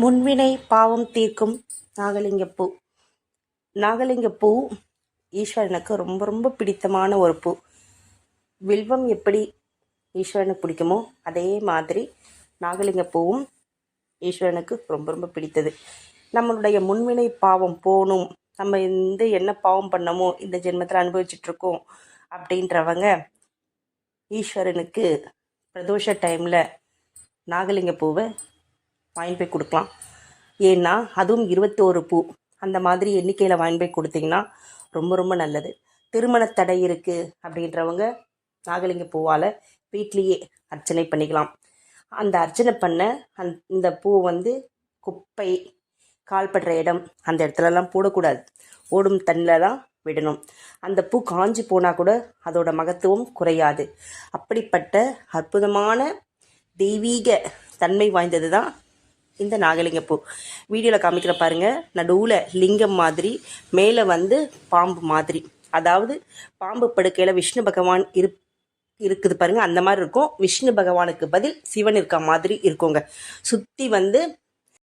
முன்வினை பாவம் தீர்க்கும் நாகலிங்கப்பூ. நாகலிங்கப்பூ ஈஸ்வரனுக்கு ரொம்ப ரொம்ப பிடித்தமான ஒரு பூ. வில்வம் எப்படி ஈஸ்வரனுக்கு பிடிக்குமோ அதே மாதிரி நாகலிங்கப்பூவும் ஈஸ்வரனுக்கு ரொம்ப ரொம்ப பிடித்தது. நம்மளுடைய முன்வினை பாவம் போகணும். நம்ம எந்த என்ன பாவம் பண்ணமோ இந்த ஜென்மத்தில் அனுபவிச்சிட்ருக்கோம் அப்படின்றவங்க ஈஸ்வரனுக்கு பிரதோஷ டைமில் நாகலிங்க பூவை வாங்கி போய் கொடுக்கலாம். ஏன்னா அதுவும் இருபத்தோரு பூ. அந்த மாதிரி எண்ணிக்கையில் வாங்கி போய் கொடுத்தீங்கன்னா ரொம்ப ரொம்ப நல்லது. திருமண தடை இருக்குது அப்படின்றவங்க நாகலிங்க பூவால் வீட்லேயே அர்ச்சனை பண்ணிக்கலாம். அந்த அர்ச்சனை பண்ண அந் இந்த பூ வந்து குப்பை கால்படுற இடம் அந்த இடத்துலலாம் போடக்கூடாது. ஓடும் தண்ணியில் தான் விடணும். அந்த பூ காஞ்சி போனால் கூட அதோட மகத்துவம் குறையாது. அப்படிப்பட்ட அற்புதமான தெய்வீக தன்மை வாய்ந்தது தான் இந்த நாகலிங்க பூ வீடியோவில் காமிக்கிற பாருங்கள் நடுவில் லிங்கம் மாதிரி மேலே வந்து பாம்பு மாதிரி. அதாவது பாம்பு படுக்கையில் விஷ்ணு பகவான் இருப் இருக்குது பாருங்கள் அந்த மாதிரி இருக்கும். விஷ்ணு பகவானுக்கு பதில் சிவன் இருக்க மாதிரி இருக்குங்க. சுற்றி வந்து